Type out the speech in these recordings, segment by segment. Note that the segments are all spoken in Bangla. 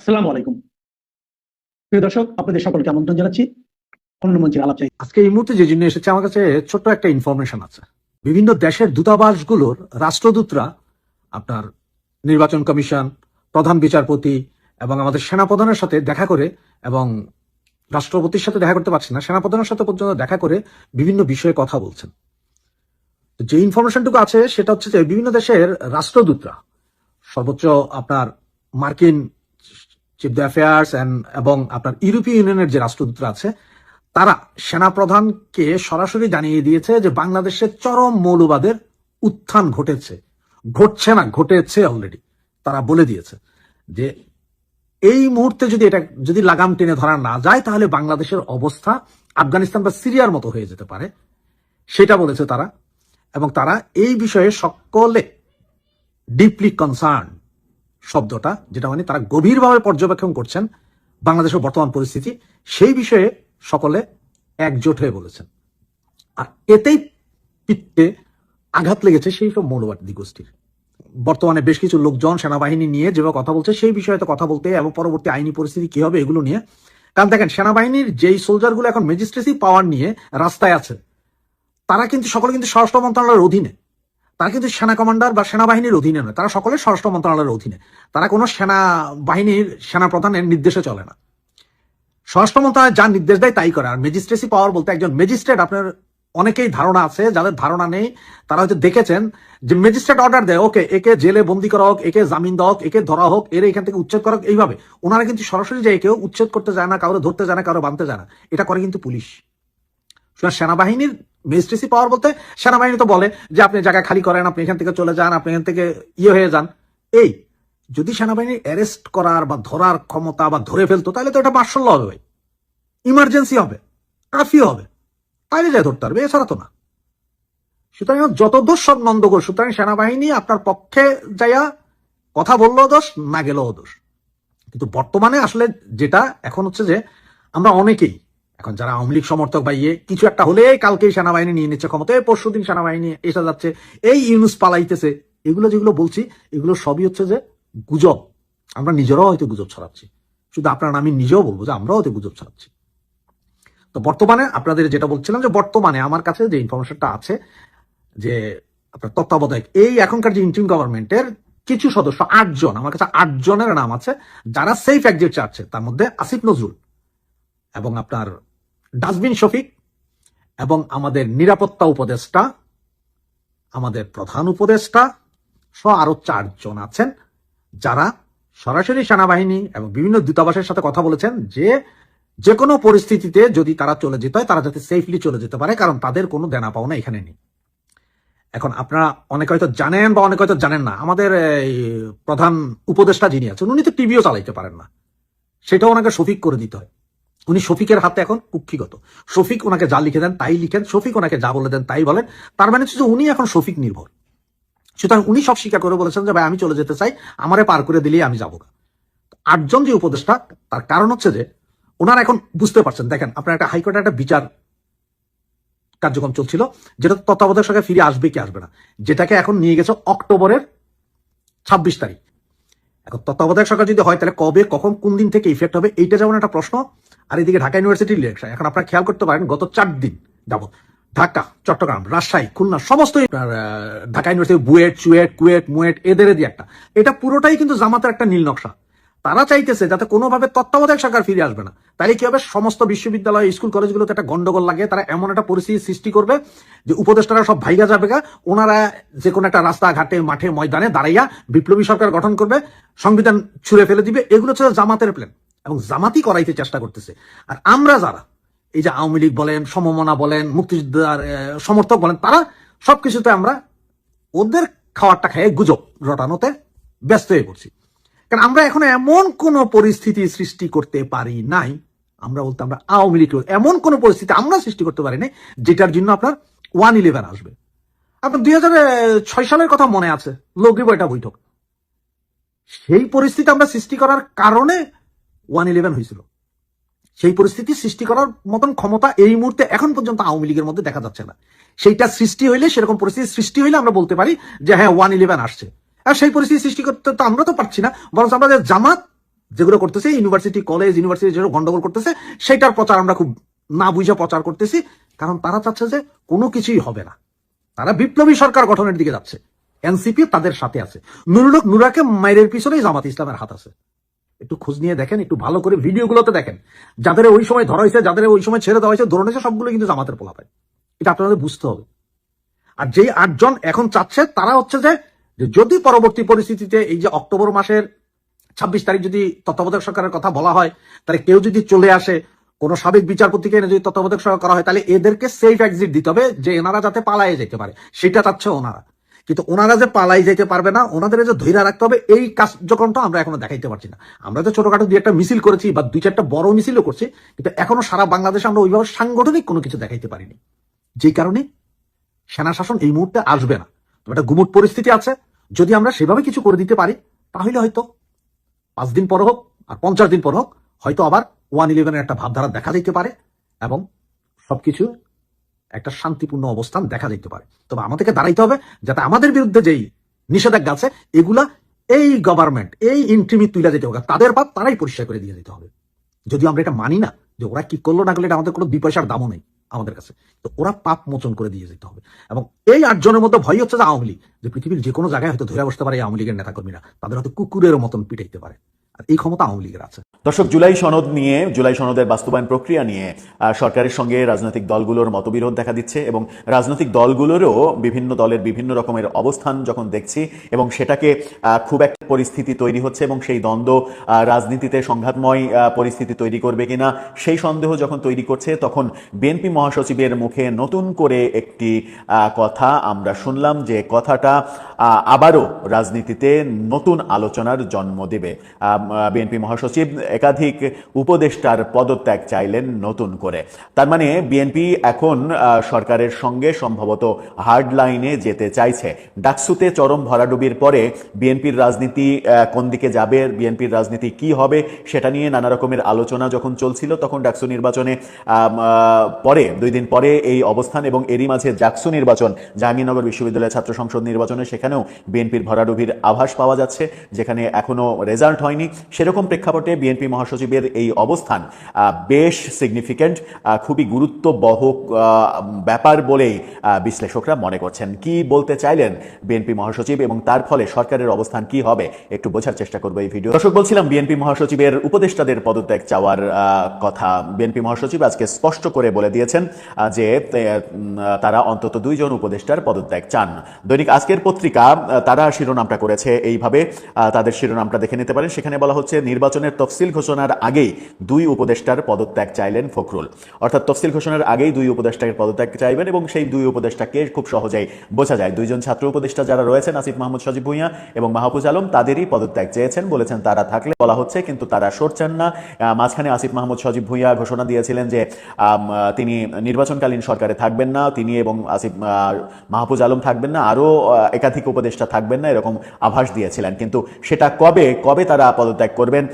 আসসালামু আলাইকুম। প্রিয় দর্শক, আপনাদের সকলকে আমন্ত্রণ জানাচ্ছি। অন্য আলাপ চাই। আজকে এই মুহূর্তে যে জিনিস এসেছে, আমার কাছে ছোট্ট একটা ইনফরমেশন আছে। বিভিন্ন দেশের দূতাবাসগুলোর রাষ্ট্রদূতরা, আপনার নির্বাচন কমিশন, প্রধান বিচারপতি এবং আমাদের সেনাপ্রধানের সাথে দেখা করে এবং রাষ্ট্রপতির সাথে দেখা করতে পারছে না, সেনাপ্রধানের সাথে পর্যন্ত দেখা করে বিভিন্ন বিষয়ে কথা বলছেন। যে ইনফরমেশনটুকু আছে, সেটা হচ্ছে যে বিভিন্ন দেশের রাষ্ট্রদূতরা, সর্বোচ্চ আপনার মার্কিন চিফ অ্যাফেয়ার্স এবং আপনার ইউরোপীয় ইউনিয়নের যে রাষ্ট্রদূতরা আছে, তারা সেনাপ্রধানকে সরাসরি জানিয়ে দিয়েছে যে বাংলাদেশের চরম মৌলবাদের উত্থান ঘটেছে। ঘটছে না, ঘটেছে অলরেডি তারা বলে দিয়েছে যে এই মুহূর্তে যদি এটা, যদি লাগাম টেনে ধরা না যায়, তাহলে বাংলাদেশের অবস্থা আফগানিস্তান বা সিরিয়ার মতো হয়ে যেতে পারে। সেটা বলেছে তারা। এবং তারা এই বিষয়ে সকলে ডিপলি কনসার্ন শব্দটা, যেটা মানে তারা গভীরভাবে পর্যবেক্ষণ করছেন বাংলাদেশের বর্তমান পরিস্থিতি, সেই বিষয়ে সকলে একজোট হয়ে বলেছেন। আর এতেই পিত্তে আঘাত লেগেছে সেই সব মৌলবাদী গোষ্ঠীর বর্তমানে বেশ কিছু লোকজন, সেনাবাহিনী নিয়ে যেভাবে কথা বলছে, সেই বিষয়ে তো কথা বলতে এবং পরবর্তী আইনি পরিস্থিতি কি হবে এগুলো নিয়ে। কারণ দেখেন, সেনাবাহিনীর যেই সোলজারগুলো এখন ম্যাজিস্ট্রেসি পাওয়ার নিয়ে রাস্তায় আছে তারা কিন্তু, সকলে কিন্তু স্বরাষ্ট্র মন্ত্রণালয়ের অধীনে। তারা কিন্তু সেনা কমান্ডার বা সেনাবাহিনীর অধীনে নয়, তারা সকলে স্বরাষ্ট্র মন্ত্রণালয়ের অধীনে। তারা কোনো সেনা বাহিনীর সেনা প্রধানের নির্দেশে চলে না। স্বরাষ্ট্র মন্ত্রণালয় যা নির্দেশ দেয় তাই করে, আর ম্যাজিস্ট্রেসি পাওয়ার বলতে একজন ম্যাজিস্ট্রেট আপনার অনেকেই ধারণা আছে, যাদের ধারণা নেই, তারা হয়তো দেখেছেন যে ম্যাজিস্ট্রেট অর্ডার দেয়, ওকে, একে জেলে বন্দি করা হোক, একে জামিন দেওয়া হোক, একে ধরা হোক, এর এখান থেকে উচ্ছেদ করা হোক। এইভাবে। ওনারা কিন্তু সরাসরি যে কেউ উচ্ছেদ করতে যায় না কারও ধরতে যায় না কারও বানতে যায় না। এটা করে কিন্তু পুলিশ। সুতরাং সেনাবাহিনীর ম্যাজিস্ট্রেসি পাওয়ার বলতে সেনাবাহিনী তো বলে যে আপনি জায়গা খালি করেন, আপনি এখান থেকে চলে যান, আপনি এখান থেকে ইয়ে হয়ে যান। এই, যদি সেনাবাহিনীর অ্যারেস্ট করার বা ধরার ক্ষমতা বা ধরে ফেলতো, তাহলে তো এটা মার্শাল হবে। ভাই ইমার্জেন্সি হবে। কাফি হবে। তাইলে যায় ধরতে পারবে, এছাড়া তো না। সুতরাং যত দোষ সব নন্দগোষ সুতরাং সেনাবাহিনী আপনার পক্ষে যাইয়া কথা বললেও দোষ, না গেলেও দোষ। কিন্তু বর্তমানে আসলে যেটা, এখন হচ্ছে যে আমরা অনেকেই এখন যারা আওয়ামী লীগ সমর্থক বা ইয়ে কিছু একটা হলে কালকেই সেনাবাহিনী নিয়ে নিচ্ছে ক্ষমতা পরশু দিন সেনাবাহিনী এসে যাচ্ছে, এই ইউনুস পালাইতেছে। এগুলো যেগুলো বলছি, এগুলো সবই হচ্ছে যে গুজব। আমরা নিজেরাও হয়তো গুজব ছড়াচ্ছি। শুধু আপনার আমি নিজেও বলব যে আমরাও হয়তো গুজব ছড়াচ্ছি। তো বর্তমানে আপনাদের যেটা বলছিলাম যে বর্তমানে আমার কাছে যে ইনফরমেশনটা আছে, যে আপনার তত্ত্বাবধায়ক, এই এখনকার যে ইন্টিম গভর্নমেন্টের কিছু সদস্য, আটজন, আমার কাছে আটজনের নাম আছে, যারা সেফ এক্সিট চাচ্ছে, তার মধ্যে আসিফ নজরুল এবং আপনার ডাস্টবিন শফিক এবং আমাদের নিরাপত্তা উপদেষ্টা, আমাদের প্রধান উপদেষ্টা সহ আরও চারজন আছেন, যারা সরাসরি সেনাবাহিনী এবং বিভিন্ন দূতাবাসের সাথে কথা বলেছেন যে যে কোনো পরিস্থিতিতে যদি তারা চলে যেতে হয়, তারা যাতে সেফলি চলে যেতে পারে, কারণ তাদের কোনো দেনা পাওনা এখানে নেই। এখন আপনারা অনেকে হয়তো জানেন বা অনেকে হয়তো জানেন না, আমাদের এই প্রধান উপদেষ্টা যিনি আছেন, উনি তো টিভিও চালাইতে পারেন না। সেটাও ওনাকে শফিক করে দিতে হয়। উনি শফিকের হাতে এখন কুক্ষিগত। শফিক ওনাকে যা লিখে দেন তাই লিখেন, শফিক ওনাকে যা বলে দেন তাই বলেন। তার মানে হচ্ছে উনি এখন শফিক নির্ভর। সুতরাং উনি সব স্বীকার করে বলেছেন যে, ভাই, আমি চলে যেতে চাই, আমারে পার করে দিলেই আমি যাব আটজন যে উপদেষ্টা, তার কারণ হচ্ছে যে, ওনারা এখন বুঝতে পারছেন। দেখেন, আপনার একটা হাইকোর্টে একটা বিচার কার্যক্রম চলছিল, যেটা তত্ত্বাবধায়ক সরকার ফিরে আসবে কি আসবে না। যেটাকে এখন নিয়ে গেছে অক্টোবরের ছাব্বিশ তারিখ। এখন তত্ত্বাবধায়ক সরকার যদি হয়, তাহলে কবে, কখন, কোন দিন থেকে ইফেক্ট হবে, এইটা যেমন একটা প্রশ্ন আর এদিকে ঢাকা ইউনিভার্সিটির ইলেকশন এখন আপনারা খেয়াল করতে পারেন গত চার দিন যাব ঢাকা, চট্টগ্রাম, রাজশাহী, খুলনা, সমস্ত Dhaka university BUET, CUET, KUET, MUET, এদের দিয়ে একটা। এটা পুরোটাই কিন্তু জামাতের একটা নীল নকশা। তারা চাইতেছে যাতে কোনোভাবে তত্ত্বাবধায়ক সরকার ফিরে আসবে না। তাহলে কি হবে? সমস্ত বিশ্ববিদ্যালয়, স্কুল, কলেজগুলোতে একটা গন্ডগোল লাগে, তারা এমন একটা পরিস্থিতি সৃষ্টি করবে যে উপদেষ্টারা সব ভাইগা যাবে গা, ওনারা যে কোনো একটা রাস্তা, ঘাটে, মাঠে, ময়দানে দাঁড়াইয়া বিপ্লবী সরকার গঠন করবে, সংবিধান ছুঁড়ে ফেলে দিবে। এগুলো হচ্ছে জামাতের প্ল্যান এবং জামাতি করাইতে চেষ্টা করতেছে। আর আমরা যারা, এই যে আওয়ামী লীগ বলেন, সমমনা বলেন, মুক্তিযোদ্ধার সমর্থক বলেন, তারা সবকিছুতে আমরা ওদের খাওয়ারটা খেয়ে গুজব রটানোতে ব্যস্ত হয়ে পড়ছি। কারণ আমরা এখন এমন কোন পরিস্থিতি সৃষ্টি করতে পারি নাই, আমরা বলতে আমরা আওয়ামী লীগ এমন কোন পরিস্থিতি আমরা সৃষ্টি করতে পারি নাই, যেটার জন্য আপনার ওয়ান ইলেভেন আসবে। আপনার দুই ছয় সালের কথা মনে আছে লগ্রিব এটা বৈঠক। সেই পরিস্থিতি আমরা সৃষ্টি করার কারণে ওয়ান ইলেভেন হয়েছিল। সেই পরিস্থিতি সৃষ্টি করার মতন ক্ষমতা এই মুহূর্তে এখন পর্যন্ত আওয়ামী লীগের মধ্যে দেখা যাচ্ছে না। সেইটা সৃষ্টি হইলে, সেরকম পরিস্থিতি সৃষ্টি হইলে আমরা বলতে পারি যে হ্যাঁ ওয়ান ইলেভেন আসছে। আর সেই পরিস্থিতি সৃষ্টি করতে তো আমরা তো পারছি না বরং আমরা জামাত যেগুলো করতেছে, ইউনিভার্সিটি, কলেজ, ইউনিভার্সিটি যেগুলো গন্ডগোল করতেছে সেটার প্রচার আমরা খুব না বুঝে প্রচার করতেছি, কারণ তারা চাচ্ছে যে কোনো কিছুই হবে না। তারা বিপ্লবী সরকার গঠনের দিকে যাচ্ছে। এনসিপি তাদের সাথে আছে। নুরুলক নুরাকে মায়ের পিছনেই জামাত ইসলামের হাত আছে। একটু খোঁজ নিয়ে দেখেন, একটু ভালো করে ভিডিওগুলোতে দেখেন। যাদের ওই সময় ধরা হয়েছে, যাদের ওই সময় ছেড়ে দেওয়া হয়েছে হয়েছে সবগুলো কিন্তু জামাতের পোলা পায় এটা আপনাদের বুঝতে হবে। আর যেই আটজন এখন চাচ্ছে, তারা হচ্ছে যে যদি পরবর্তী পরিস্থিতিতে এই যে অক্টোবর মাসের ছাব্বিশ তারিখ যদি তত্ত্বাবধায়ক সরকারের কথা বলা হয়, তাহলে কেউ যদি চলে আসে, কোন সাবেক বিচারপতিকে এনে যদি তত্ত্বাবধায়ক সরকার করা হয়, তাহলে এদেরকে সেফ এক্সিট দিতে হবে, যে এনারা যাতে পালায়ে যেতে পারে। সেটা চাচ্ছে ওনারা। কিন্তু ওনারা যে পালাই যেতে পারবে না, ওনাদের যে ধৈর্য রাখতে হবে, এই কার্যক্রমটা আমরা এখনও দেখাইতে পারছি না। আমরা তো ছোটখাটো দুই একটা মিছিল করেছি বা দুই চারটা বড় মিছিলও করছি, কিন্তু এখনও সারা বাংলাদেশে আমরা ওইভাবে সাংগঠনিক কোনো কিছু দেখাইতে পারিনি। যে কারণে সেনা শাসন এই মুহূর্তে আসবে না। একটা গুমুট পরিস্থিতি আছে, যদি আমরা সেভাবে কিছু করে দিতে পারি, তাহলে হয়তো পাঁচ দিন পর হোক আর পঞ্চাশ দিন পর হোক, হয়তো আবার ওয়ান ইলেভেনের একটা ভাবধারা দেখা যেতে পারে এবং সবকিছু একটা শান্তিপূর্ণ অবস্থান দেখা যেতে পারে। তবে আমাদেরকে দাঁড়াইতে হবে যাতে আমাদের বিরুদ্ধে যেই নিষেধাজ্ঞা আছে, এগুলা এই গভর্নমেন্ট এই ইন্ট্রিমি তুলে যেতে হবে তাদের পাপ তারাই পরিষ্কার করে দিয়ে যেতে হবে। যদি আমরা এটা মানি না যে ওরা কি করল না করলে, এটা আমাদের কোনো দুই পয়সার দামও নেই আমাদের কাছে। তো ওরা পাপ মোচন করে দিয়ে যেতে হবে। এবং এই আটজনের মধ্যে ভয় হচ্ছে যে আওয়ামী লীগ, যে পৃথিবীর যে কোনো জায়গায় হয়তো ধরে বসতে পারে এই আওয়ামী লীগের নেতাকর্মীরা। তাদের হয়তো কুকুরের মতন পিটাইতে পারে। এই ক্ষমতা আওয়ামী লীগের আছে। দর্শক, জুলাই সনদ নিয়ে, জুলাই সনদের বাস্তবায়ন প্রক্রিয়া নিয়ে সরকারের সঙ্গে রাজনৈতিক দলগুলোর মতবিরোধ দেখা দিচ্ছে এবং রাজনৈতিক দলগুলোরও বিভিন্ন দলের বিভিন্ন রকমের অবস্থান যখন দেখছি এবং সেটাকে খুব একটা পরিস্থিতি তৈরি হচ্ছে এবং সেই দ্বন্দ্ব রাজনীতিতে সংঘাতময় পরিস্থিতি তৈরি করবে কিনা, সেই সন্দেহ যখন তৈরি করছে, তখন বিএনপি মহাসচিবের মুখে নতুন করে একটি কথা আমরা শুনলাম যে কথাটা আবারও রাজনীতিতে নতুন আলোচনার জন্ম দেবে। বিএনপি মহাসচিব একাধিক উপদেষ্টার পদত্যাগ চাইলেন নতুন করে। তার মানে বিএনপি এখন সরকারের সঙ্গে সম্ভবত হার্ড লাইনে যেতে চাইছে। ডাকসুতে চরম ভরাডুবির পরে বিএনপির রাজনীতি কোন দিকে যাবে, বিএনপির রাজনীতি কি হবে, সেটা নিয়ে নানা রকমের আলোচনা যখন চলছিল তখন ডাকসু নির্বাচনে পরে, দুই দিন পরে এই অবস্থান এবং এরই মাঝে ডাকসু নির্বাচন জাহাঙ্গীরনগর বিশ্ববিদ্যালয়ের ছাত্র সংসদ নির্বাচনে সেখানেও বিএনপির ভরাডুবির আভাস পাওয়া যাচ্ছে, যেখানে এখনও রেজাল্ট হয়নি। সেরকম প্রেক্ষাপটে বিএনপি মহাসচিবের এই অবস্থান বেশ সিগনিফিক্যান্ট খুবই গুরুত্ববহ আহ, ব্যাপার বলেই বিশ্লেষকরা মনে করছেন। কি বলতে চাইলেন বিএনপি মহাসচিব এবং তার ফলে সরকারের অবস্থান কি হবে একটু বোঝার চেষ্টা করব এই ভিডিও দর্শক বলছিলাম বিএনপি মহাসচিবের উপদেষ্টাদের পদত্যাগ চাওয়ার কথা। বিএনপি মহাসচিব আজকে স্পষ্ট করে বলে দিয়েছেন যে তারা অন্তত দুইজন উপদেষ্টার পদত্যাগ চান। দৈনিক আজকের পত্রিকা তারা শিরোনামটা করেছে এইভাবে তাদের শিরোনামটা দেখে নিতে পারেন। সেখানে বলা হচ্ছে, নির্বাচনের তফসিল ঘোষণার আগেই দুই উপদেষ্টার পদত্যাগ চাইলেন ফখরুল। অর্থাৎ তফসিল ঘোষণার আগেই দুই উপদেষ্টাকে পদত্যাগ চাইবেন এবং সেই দুই উপদেষ্টাকে খুব সহজেই বোঝা যায়। দুইজন ছাত্র উপদেষ্টা যারা রয়েছেন, আসিফ মাহমুদ, সজিব ভুঁইয়া এবং মাহফুজ আলম, তাদেরই পদত্যাগ চেয়েছেন। বলেছেন, তারা থাকলে বলা হচ্ছে, কিন্তু তারা সরছেন না। মাঝখানে আসিফ মাহমুদ, সজিব ভুঁইয়া ঘোষণা দিয়েছিলেন যে তিনি নির্বাচনকালীন সরকারে থাকবেন না, তিনি এবং আসিফ মাহফুজ আলম থাকবেন না, আরও একাধিক উপদেষ্টা থাকবেন না, এরকম আভাস দিয়েছিলেন। কিন্তু সেটা কবে কবে তারা পদত্যাগ করবেন।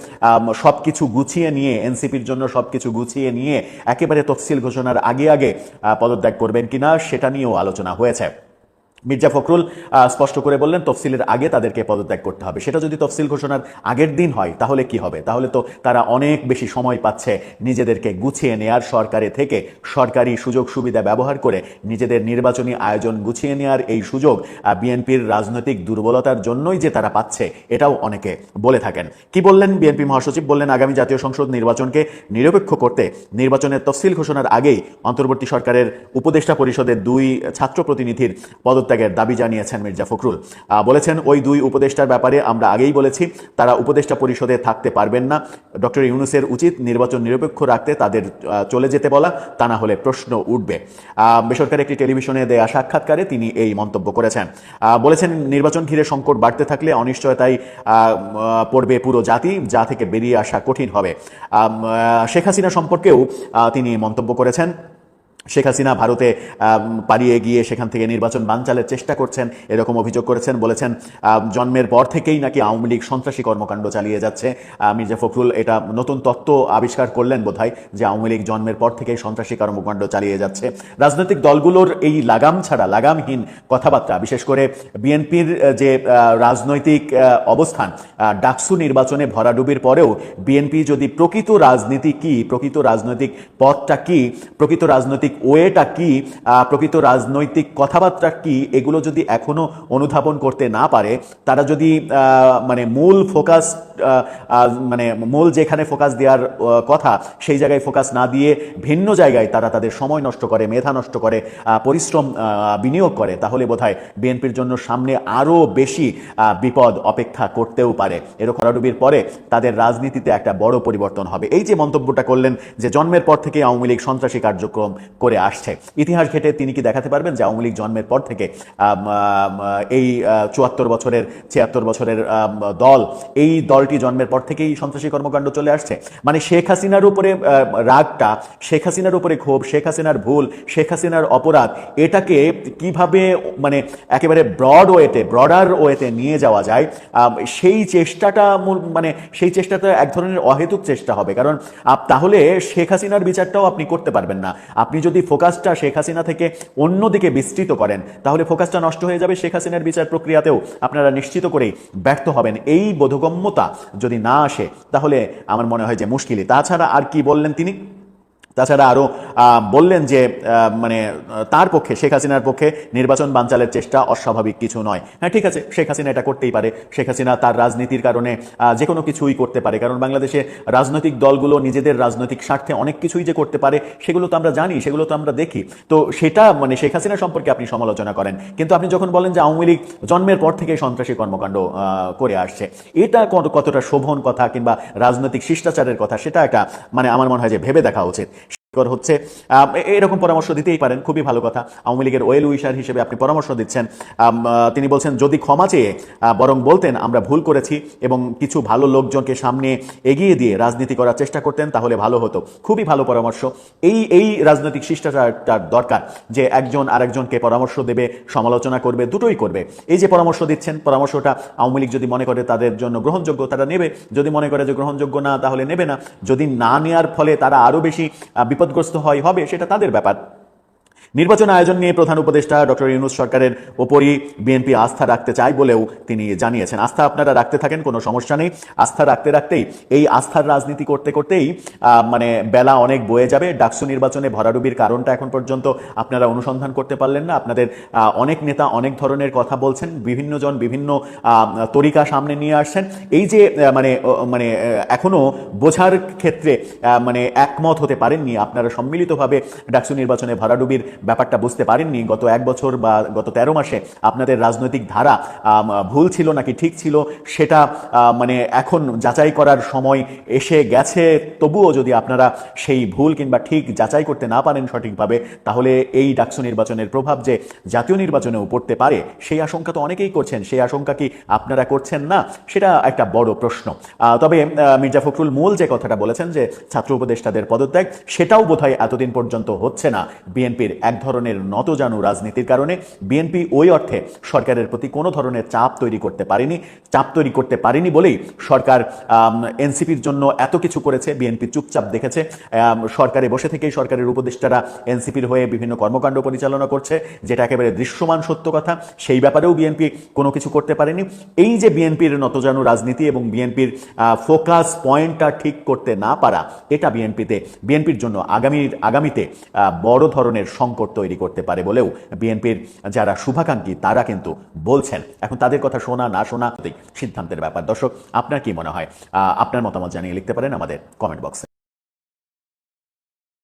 সব কিছু গুছিয়ে নিয়ে, এনসিপির জন্য সব কিছু গুছিয়ে নিয়ে একেবারে তফসিল ঘোষণার আগে আগে পদত্যাগ করবেন কিনা সেটা নিয়েও আলোচনা হয়েছে। মির্জা ফখরুল স্পষ্ট করে বললেন, তফসিলের আগে তাদেরকে পদত্যাগ করতে হবে। সেটা যদি তফসিল ঘোষণার আগের দিন হয়, তাহলে কি হবে? তাহলে তো তারা অনেক বেশি সময় পাচ্ছে নিজেদেরকে গুছিয়ে নেয়ার সরকারে থেকে সরকারি সুযোগ সুবিধা ব্যবহার করে নিজেদের নির্বাচনী আয়োজন গুছিয়ে নেয়ার এই সুযোগ বিএনপির রাজনৈতিক দুর্বলতার জন্যই যে তারা পাচ্ছে, এটাও অনেকে বলে থাকেন। কি বললেন বিএনপি মহাসচিব? বললেন, আগামী জাতীয় সংসদ নির্বাচনকে নিরপেক্ষ করতে নির্বাচনের তফসিল ঘোষণার আগেই অন্তর্বর্তী সরকারের উপদেষ্টা পরিষদের দুই ছাত্র প্রতিনিধির পদত্যাগের দাবি জানিয়েছেন মির্জা ফখরুল। বলেছেন ওই দুই উপদেষ্টার ব্যাপারে আমরা আগেই বলেছি তারা উপদেষ্টা পরিষদে থাকতে পারবেন না। ডক্টর ইউনুসের উচিত নির্বাচন নিরপেক্ষ রাখতে তাদের চলে যেতে বলা তা না হলে প্রশ্ন উঠবে। বেসরকারি একটি টেলিভিশনে দেয়া সাক্ষাৎকারে তিনি এই মন্তব্য করেছেন। বলেছেন নির্বাচন ঘিরে সংকট বাড়তে থাকলে আহ, পড়বে পুরো জাতি যা থেকে বেরিয়ে আসা কঠিন হবে। শেখ হাসিনা সম্পর্কেও তিনি মন্তব্য করেছেন। শেখ হাসিনা ভারতে পালিয়ে গিয়ে সেখান থেকে নির্বাচন বানচালের চেষ্টা করছেন, এরকম অভিযোগ করেছেন, বলেছেন জন্মের পর থেকেই নাকি আওয়ামী লীগ সন্ত্রাসী কর্মকাণ্ড চালিয়ে যাচ্ছে। মির্জা ফখরুল, এটা নতুন তত্ত্ব আবিষ্কার করলেন বোধহয় যে আওয়ামী লীগ জন্মের পর থেকেই সন্ত্রাসী কর্মকাণ্ড চালিয়ে যাচ্ছে। রাজনৈতিক দলগুলোর এই লাগাম ছাড়া, লাগামহীন কথাবার্তা, বিশেষ করে বিএনপির যে রাজনৈতিক অবস্থান ডাকসু নির্বাচনে ভরাডুবির পরেও বিএনপি যদি প্রকৃত রাজনীতি কি, প্রকৃত রাজনৈতিক পথটা কি, প্রকৃত রাজনৈতিক ওয়েটা কি? প্রকৃত রাজনৈতিক কথাবার্তা কি? এগুলো যদি এখনও অনুধাবন করতে না পারে, তারা যদি মানে মূল ফোকাস মানে মূল যেখানে ফোকাস দেওয়ার কথা, সেই জায়গায় ফোকাস না দিয়ে ভিন্ন জায়গায় তারা তাদের সময় নষ্ট করে, মেধা নষ্ট করে পরিশ্রম বিনিয়োগ করে, তাহলে বোধহয় বিএনপির জন্য সামনে আরও বেশি বিপদ অপেক্ষা করতেও পারে। এরকম খরাডুবির পরে তাদের রাজনীতিতে একটা বড় পরিবর্তন হবে। এই যে মন্তব্যটা করলেন যে জন্মের পর থেকে আওয়ামী লীগ সন্ত্রাসী কার্যক্রম করে আসছে। ইতিহাস ঘেটে তিনি কি দেখাতে পারবেন যে আওয়ামী লীগ জন্মের পর থেকে এই চুয়াত্তর বছরের, ছিয়াত্তর বছরের দল, এই দলটি জন্মের পর থেকেই সন্ত্রাসী কর্মকাণ্ড চলে আসছে? মানে শেখ হাসিনার উপরে রাগটা, শেখ হাসিনার উপরে ক্ষোভ, শেখ হাসিনার ভুল, শেখ হাসিনার অপরাধ, এটাকে কীভাবে মানে একেবারে ব্রড ওয়েতে ব্রডার ওয়েতে নিয়ে যাওয়া যায় সেই চেষ্টাটা মানে সেই চেষ্টাটা এক ধরনের অহেতুক চেষ্টা হবে। কারণ তাহলে শেখ হাসিনার বিচারটাও আপনি করতে পারবেন না। আপনি যদি ফোকাসটা শেখ হাসিনা থেকে অন্যদিকে বিস্তৃত করেন, তাহলে ফোকাসটা নষ্ট হয়ে যাবে শেখ হাসিনার বিচার প্রক্রিয়াতেও। আপনারা নিশ্চিত করেই ব্যর্থ হবেন। এই বোধগম্যতা যদি না আসে, তাহলে আমার মনে হয় যে মুশকিলই। তাছাড়া আর কি বললেন তিনি? তাছাড়া আরও বললেন যে মানে তার পক্ষে, শেখ হাসিনার পক্ষে নির্বাচন বানচালের চেষ্টা অস্বাভাবিক কিছু নয়। হ্যাঁ ঠিক আছে, শেখ হাসিনা এটা করতেই পারে। শেখ হাসিনা তার রাজনীতির কারণে যে কোনো কিছুই করতে পারে। কারণ বাংলাদেশে রাজনৈতিক দলগুলো নিজেদের রাজনৈতিক স্বার্থে অনেক কিছুই যে করতে পারে, সেগুলো তো আমরা জানি, সেগুলো তো আমরা দেখি। তো সেটা মানে শেখ হাসিনা সম্পর্কে আপনি সমালোচনা করেন। কিন্তু আপনি যখন বলেন যে আওয়ামী লীগ জন্মের পর থেকে সন্ত্রাসী কর্মকাণ্ড করে আসছে, এটা কতটা শোভন কথা কিংবা রাজনৈতিক শিষ্টাচারের কথা, সেটা একটা মানে আমার মনে হয় যে ভেবে দেখা উচিত। কর হচ্ছে। এরকম পরামর্শ দিতেই পারেন খুবই ভালো কথা। আওয়ামী লীগের ওয়েল উইশার হিসেবে আপনি পরামর্শ দিচ্ছেন। তিনি বলছেন যদি ক্ষমা চেয়ে বরং বলতেন আমরা ভুল করেছি এবং কিছু ভালো লোকজনকে সামনে এগিয়ে দিয়ে রাজনীতি করার চেষ্টা করতেন তাহলে ভালো হতো। খুবই ভালো পরামর্শ। এই এই রাজনৈতিক শিষ্টাচারটার দরকার যে একজন আরেকজনকে পরামর্শ দেবে সমালোচনা করবে দুটোই করবে। এই যে পরামর্শ দিচ্ছেন পরামর্শটা আওয়ামী লীগ যদি মনে করে তাদের জন্য গ্রহণযোগ্য তারা নেবে। যদি মনে করে যে গ্রহণযোগ্য না তাহলে নেবে না। যদি না নেওয়ার ফলে তারা আরও বেশি আহ, বিপদগ্রস্ত হয় হবে সেটা তাদের ব্যাপার। নির্বাচন আয়োজন নিয়ে প্রধান উপদেষ্টা ডক্টর ইউনুস সরকারের ওপরই বিএনপি আস্থা রাখতে চায় বলেও তিনি জানিয়েছেন। আস্থা আপনারা রাখতে থাকেন কোনো সমস্যা নেই। আস্থা রাখতে রাখতেই এই আস্থার রাজনীতি করতে করতেই মানে বেলা অনেক বয়ে যাবে। ডাকসু নির্বাচনে ভরাডুবির কারণটা এখন পর্যন্ত আপনারা অনুসন্ধান করতে পারলেন না। আপনাদের অনেক নেতা অনেক ধরনের কথা বলছেন বিভিন্ন জন বিভিন্ন তরিকা সামনে নিয়ে আসছেন। এই যে মানে মানে আহ, এখনও বোঝার ক্ষেত্রে মানে একমত হতে পারেননি আপনারা সম্মিলিতভাবে ডাকসু নির্বাচনে ভরাডুবির ব্যাপারটা বুঝতে পারেননি। গত এক বছর বা গত তেরো মাসে আপনাদের রাজনৈতিক ধারা ভুল ছিল নাকি ঠিক ছিল সেটা মানে এখন যাচাই করার সময় এসে গেছে। তবুও যদি আপনারা সেই ভুল কিংবা ঠিক যাচাই করতে না পারেন সঠিকভাবে, তাহলে এই ডাকসু নির্বাচনের প্রভাব যে জাতীয় নির্বাচনেও পড়তে পারে, সেই আশঙ্কা তো অনেকেই করছেন। সেই আশঙ্কা কি আপনারা করছেন না? সেটা একটা বড় প্রশ্ন। তবে মির্জা ফখরুল মূল যে কথাটা বলেছেন যে ছাত্র উপদেষ্টাদের পদত্যাগ, সেটাও বোধহয় এতদিন পর্যন্ত হচ্ছে না। বিএনপির এক ধরনের নতজানু রাজনীতির কারণে বিএনপি ওই অর্থে সরকারের প্রতি কোনো ধরনের চাপ তৈরি করতে পারেনি, চাপ তৈরি করতে পারেনি বলেই সরকার এনসিপির জন্য এত কিছু করেছে, বিএনপি চুপচাপ দেখেছে সরকারে বসে থেকেই সরকারের উপদেষ্টারা এনসিপির হয়ে বিভিন্ন কর্মকাণ্ড পরিচালনা করছে, যেটা একেবারে দৃশ্যমান সত্য কথা, সেই ব্যাপারেও বিএনপি কোনো কিছু করতে পারেনি। এই যে বিএনপির নতজানু রাজনীতি এবং বিএনপির ফোকাস পয়েন্টটা ঠিক করতে না পারা, এটা বিএনপিতে, বিএনপির জন্য আগামীর আগামীতে বড় ধরনের সংকট তৈরি করতে পারে বলেও বিএনপির যারা শুভাকাঙ্ক্ষী, তারা কিন্তু বলছেন। এখন তাদের কথা শোনা, না শোনা সিদ্ধান্তের ব্যাপার। দর্শক, আপনার কি মনে হয়? আপনার মতামত জানিয়ে লিখতে পারেন আমাদের কমেন্ট বক্সে।